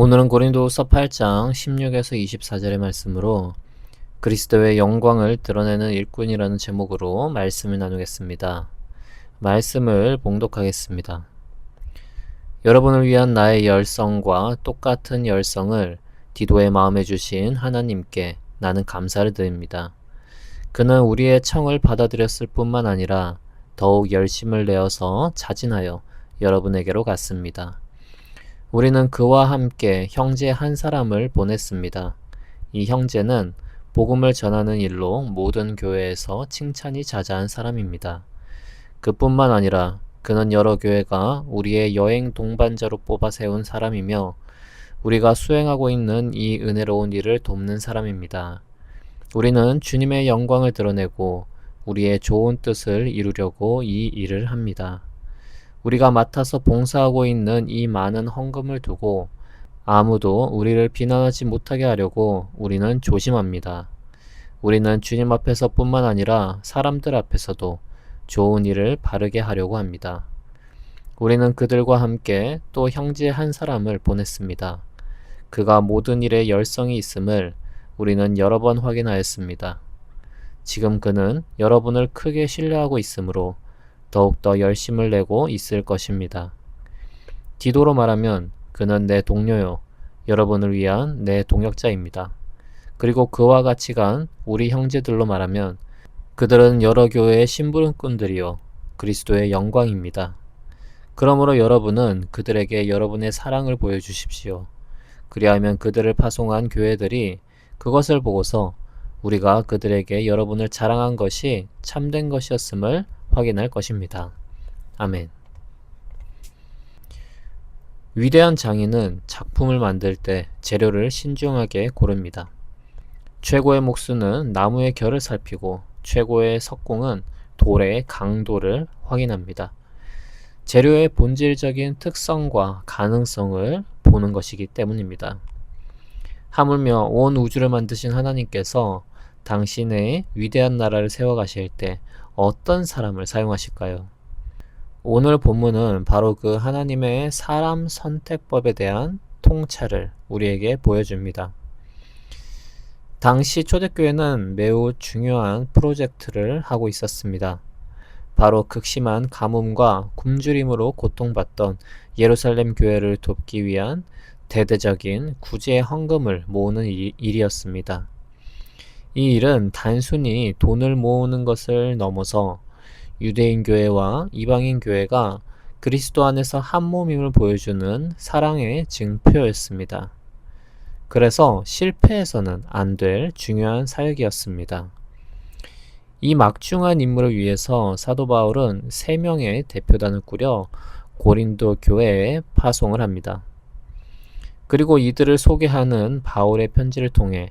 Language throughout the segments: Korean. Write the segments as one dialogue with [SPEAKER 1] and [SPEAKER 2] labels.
[SPEAKER 1] 오늘은 고린도후서 8장 16에서 24절의 말씀으로 그리스도의 영광을 드러내는 일꾼이라는 제목으로 말씀을 나누겠습니다. 말씀을 봉독하겠습니다. 여러분을 위한 나의 열성과 똑같은 열성을 디도의 마음에 주신 하나님께 나는 감사를 드립니다. 그는 우리의 청을 받아들였을 뿐만 아니라 더욱 열심을 내어서 자진하여 여러분에게로 갔습니다. 우리는 그와 함께 형제 한 사람을 보냈습니다. 이 형제는 복음을 전하는 일로 모든 교회에서 칭찬이 자자한 사람입니다. 그뿐만 아니라 그는 여러 교회가 우리의 여행 동반자로 뽑아 세운 사람이며 우리가 수행하고 있는 이 은혜로운 일을 돕는 사람입니다. 우리는 주님의 영광을 드러내고 우리의 좋은 뜻을 이루려고 이 일을 합니다. 우리가 맡아서 봉사하고 있는 이 많은 헌금을 두고 아무도 우리를 비난하지 못하게 하려고 우리는 조심합니다. 우리는 주님 앞에서 뿐만 아니라 사람들 앞에서도 좋은 일을 바르게 하려고 합니다. 우리는 그들과 함께 또 형제 한 사람을 보냈습니다. 그가 모든 일에 열성이 있음을 우리는 여러 번 확인하였습니다. 지금 그는 여러분을 크게 신뢰하고 있으므로 더욱더 열심을 내고 있을 것입니다. 디도로 말하면 그는 내 동료요, 여러분을 위한 내 동역자입니다. 그리고 그와 같이 간 우리 형제들로 말하면 그들은 여러 교회의 심부름꾼들이요, 그리스도의 영광입니다. 그러므로 여러분은 그들에게 여러분의 사랑을 보여주십시오. 그리하면 그들을 파송한 교회들이 그것을 보고서 우리가 그들에게 여러분을 자랑한 것이 참된 것이었음을 확인할 것입니다. 아멘. 위대한 장인은 작품을 만들 때 재료를 신중하게 고릅니다. 최고의 목수는 나무의 결을 살피고 최고의 석공은 돌의 강도를 확인합니다. 재료의 본질적인 특성과 가능성을 보는 것이기 때문입니다. 하물며 온 우주를 만드신 하나님께서 당신의 위대한 나라를 세워가실 때 어떤 사람을 사용하실까요? 오늘 본문은 바로 그 하나님의 사람 선택법에 대한 통찰을 우리에게 보여줍니다. 당시 초대교회는 매우 중요한 프로젝트를 하고 있었습니다. 바로 극심한 가뭄과 굶주림으로 고통받던 예루살렘 교회를 돕기 위한 대대적인 구제 헌금을 모으는 일이었습니다. 이 일은 단순히 돈을 모으는 것을 넘어서 유대인 교회와 이방인 교회가 그리스도 안에서 한 몸임을 보여주는 사랑의 증표였습니다. 그래서 실패해서는 안 될 중요한 사역이었습니다. 이 막중한 임무를 위해서 사도 바울은 세 명의 대표단을 꾸려 고린도 교회에 파송을 합니다. 그리고 이들을 소개하는 바울의 편지를 통해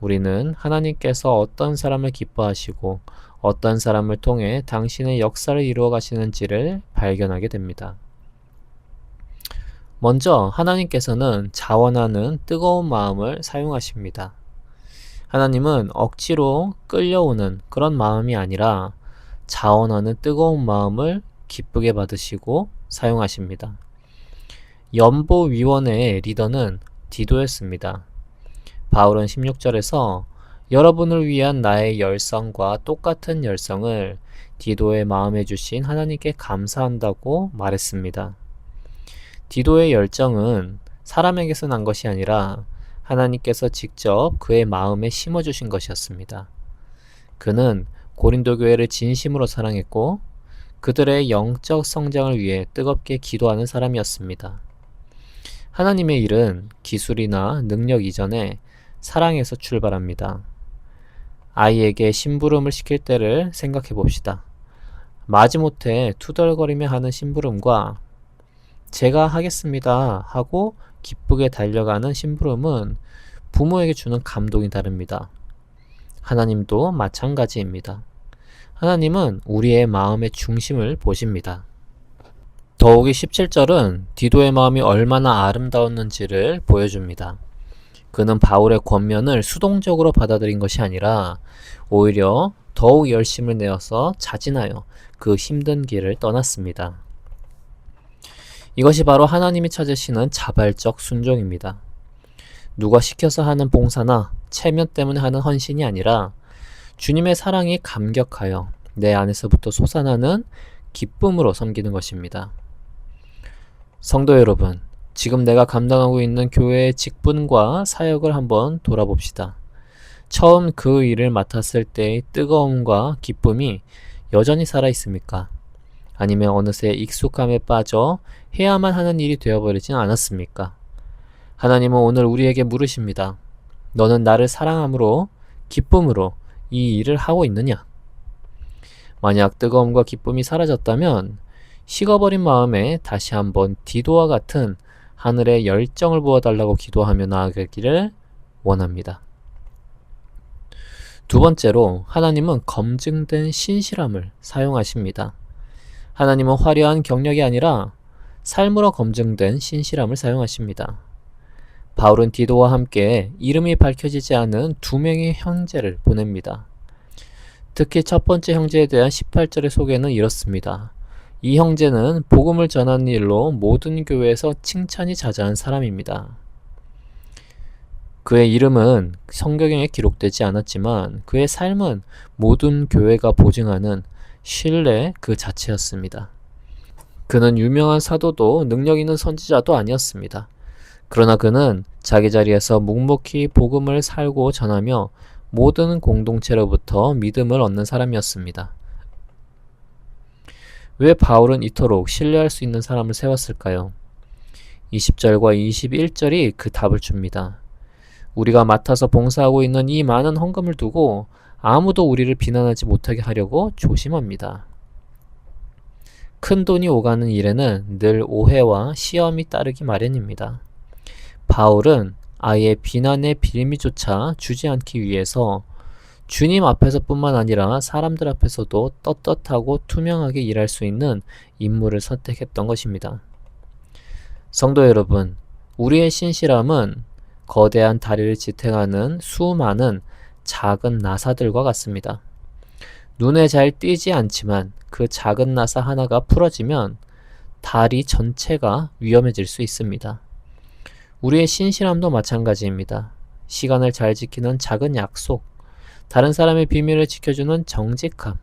[SPEAKER 1] 우리는 하나님께서 어떤 사람을 기뻐하시고 어떤 사람을 통해 당신의 역사를 이루어 가시는지를 발견하게 됩니다. 먼저 하나님께서는 자원하는 뜨거운 마음을 사용하십니다. 하나님은 억지로 끌려오는 그런 마음이 아니라 자원하는 뜨거운 마음을 기쁘게 받으시고 사용하십니다. 연보위원회의 리더는 디도였습니다. 바울은 16절에서 여러분을 위한 나의 열성과 똑같은 열성을 디도의 마음에 주신 하나님께 감사한다고 말했습니다. 디도의 열정은 사람에게서 난 것이 아니라 하나님께서 직접 그의 마음에 심어 주신 것이었습니다. 그는 고린도 교회를 진심으로 사랑했고 그들의 영적 성장을 위해 뜨겁게 기도하는 사람이었습니다. 하나님의 일은 기술이나 능력 이전에 사랑에서 출발합니다. 아이에게 심부름을 시킬 때를 생각해 봅시다. 마지못해 투덜거리며 하는 심부름과 제가 하겠습니다 하고 기쁘게 달려가는 심부름은 부모에게 주는 감동이 다릅니다. 하나님도 마찬가지입니다. 하나님은 우리의 마음의 중심을 보십니다. 더욱이 17절은 디도의 마음이 얼마나 아름다웠는지를 보여줍니다. 그는 바울의 권면을 수동적으로 받아들인 것이 아니라 오히려 더욱 열심을 내어서 자진하여 그 힘든 길을 떠났습니다. 이것이 바로 하나님이 찾으시는 자발적 순종입니다. 누가 시켜서 하는 봉사나 체면 때문에 하는 헌신이 아니라 주님의 사랑이 감격하여 내 안에서부터 솟아나는 기쁨으로 섬기는 것입니다. 성도 여러분, 지금 내가 감당하고 있는 교회의 직분과 사역을 한번 돌아봅시다. 처음 그 일을 맡았을 때의 뜨거움과 기쁨이 여전히 살아 있습니까? 아니면 어느새 익숙함에 빠져 해야만 하는 일이 되어버리진 않았습니까? 하나님은 오늘 우리에게 물으십니다. 너는 나를 사랑함으로 기쁨으로 이 일을 하고 있느냐? 만약 뜨거움과 기쁨이 사라졌다면 식어버린 마음에 다시 한번 디도와 같은 하늘의 열정을 부어달라고 기도하며 나아가기를 원합니다. 두 번째로 하나님은 검증된 신실함을 사용하십니다. 하나님은 화려한 경력이 아니라 삶으로 검증된 신실함을 사용하십니다. 바울은 디도와 함께 이름이 밝혀지지 않은 두 명의 형제를 보냅니다. 특히 첫 번째 형제에 대한 18절의 소개는 이렇습니다. 이 형제는 복음을 전하는 일로 모든 교회에서 칭찬이 자자한 사람입니다. 그의 이름은 성경에 기록되지 않았지만 그의 삶은 모든 교회가 보증하는 신뢰 그 자체였습니다. 그는 유명한 사도도 능력 있는 선지자도 아니었습니다. 그러나 그는 자기 자리에서 묵묵히 복음을 살고 전하며 모든 공동체로부터 믿음을 얻는 사람이었습니다. 왜 바울은 이토록 신뢰할 수 있는 사람을 세웠을까요? 20절과 21절이 그 답을 줍니다. 우리가 맡아서 봉사하고 있는 이 많은 헌금을 두고 아무도 우리를 비난하지 못하게 하려고 조심합니다. 큰 돈이 오가는 일에는 늘 오해와 시험이 따르기 마련입니다. 바울은 아예 비난의 빌미조차 주지 않기 위해서 주님 앞에서뿐만 아니라 사람들 앞에서도 떳떳하고 투명하게 일할 수 있는 임무를 선택했던 것입니다. 성도 여러분, 우리의 신실함은 거대한 다리를 지탱하는 수많은 작은 나사들과 같습니다. 눈에 잘 띄지 않지만 그 작은 나사 하나가 풀어지면 다리 전체가 위험해질 수 있습니다. 우리의 신실함도 마찬가지입니다. 시간을 잘 지키는 작은 약속, 다른 사람의 비밀을 지켜주는 정직함,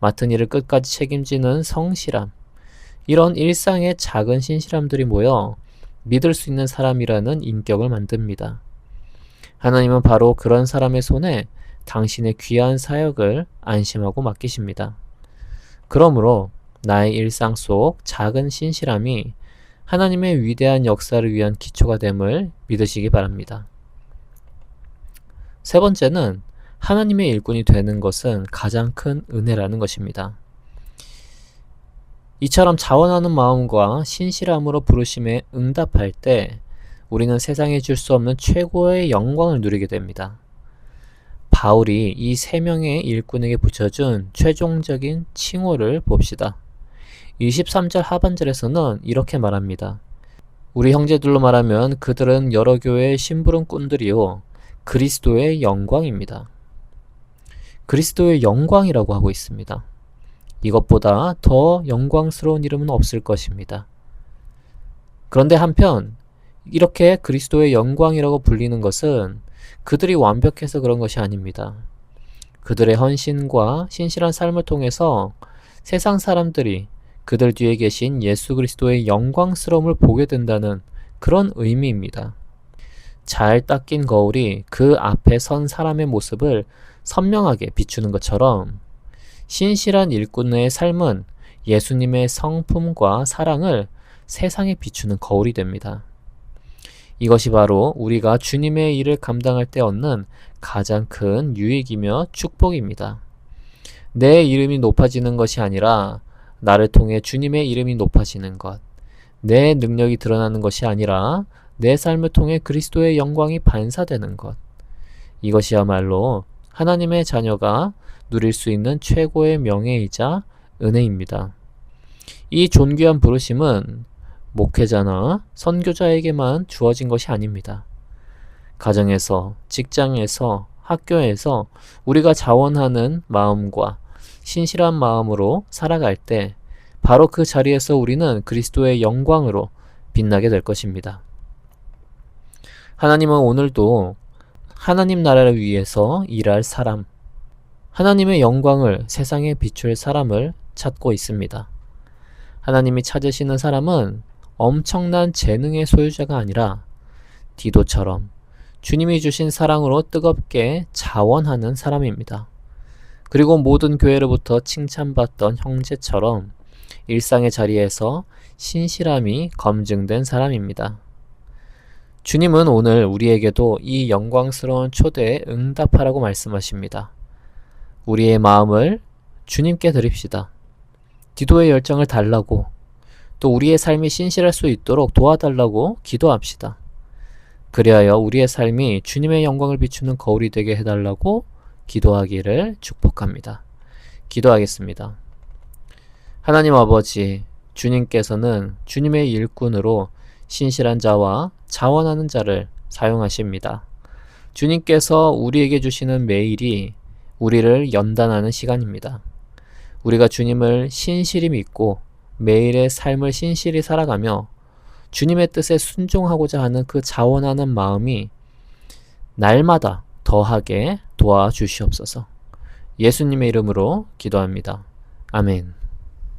[SPEAKER 1] 맡은 일을 끝까지 책임지는 성실함, 이런 일상의 작은 신실함들이 모여 믿을 수 있는 사람이라는 인격을 만듭니다. 하나님은 바로 그런 사람의 손에 당신의 귀한 사역을 안심하고 맡기십니다. 그러므로 나의 일상 속 작은 신실함이 하나님의 위대한 역사를 위한 기초가 됨을 믿으시기 바랍니다. 세 번째는 하나님의 일꾼이 되는 것은 가장 큰 은혜라는 것입니다. 이처럼 자원하는 마음과 신실함으로 부르심에 응답할 때 우리는 세상에 줄 수 없는 최고의 영광을 누리게 됩니다. 바울이 이 세 명의 일꾼에게 붙여준 최종적인 칭호를 봅시다. 23절 하반절에서는 이렇게 말합니다. 우리 형제들로 말하면 그들은 여러 교회의 심부름 꾼들이요. 그리스도의 영광입니다. 그리스도의 영광이라고 하고 있습니다. 이것보다 더 영광스러운 이름은 없을 것입니다. 그런데 한편 이렇게 그리스도의 영광이라고 불리는 것은 그들이 완벽해서 그런 것이 아닙니다. 그들의 헌신과 신실한 삶을 통해서 세상 사람들이 그들 뒤에 계신 예수 그리스도의 영광스러움을 보게 된다는 그런 의미입니다. 잘 닦인 거울이 그 앞에 선 사람의 모습을 선명하게 비추는 것처럼 신실한 일꾼의 삶은 예수님의 성품과 사랑을 세상에 비추는 거울이 됩니다. 이것이 바로 우리가 주님의 일을 감당할 때 얻는 가장 큰 유익이며 축복입니다. 내 이름이 높아지는 것이 아니라 나를 통해 주님의 이름이 높아지는 것. 내 능력이 드러나는 것이 아니라 내 삶을 통해 그리스도의 영광이 반사되는 것. 이것이야말로 하나님의 자녀가 누릴 수 있는 최고의 명예이자 은혜입니다. 이 존귀한 부르심은 목회자나 선교자에게만 주어진 것이 아닙니다. 가정에서, 직장에서, 학교에서 우리가 자원하는 마음과 신실한 마음으로 살아갈 때 바로 그 자리에서 우리는 그리스도의 영광으로 빛나게 될 것입니다. 하나님은 오늘도 하나님 나라를 위해서 일할 사람, 하나님의 영광을 세상에 비출 사람을 찾고 있습니다. 하나님이 찾으시는 사람은 엄청난 재능의 소유자가 아니라 디도처럼 주님이 주신 사랑으로 뜨겁게 자원하는 사람입니다. 그리고 모든 교회로부터 칭찬받던 형제처럼 일상의 자리에서 신실함이 검증된 사람입니다. 주님은 오늘 우리에게도 이 영광스러운 초대에 응답하라고 말씀하십니다. 우리의 마음을 주님께 드립시다. 기도의 열정을 달라고 또 우리의 삶이 신실할 수 있도록 도와달라고 기도합시다. 그리하여 우리의 삶이 주님의 영광을 비추는 거울이 되게 해달라고 기도하기를 축복합니다. 기도하겠습니다. 하나님 아버지, 주님께서는 주님의 일꾼으로 신실한 자와 자원하는 자를 사용하십니다. 주님께서 우리에게 주시는 매일이 우리를 연단하는 시간입니다. 우리가 주님을 신실히 믿고 매일의 삶을 신실히 살아가며 주님의 뜻에 순종하고자 하는 그 자원하는 마음이 날마다 더하게 도와주시옵소서. 예수님의 이름으로 기도합니다. 아멘.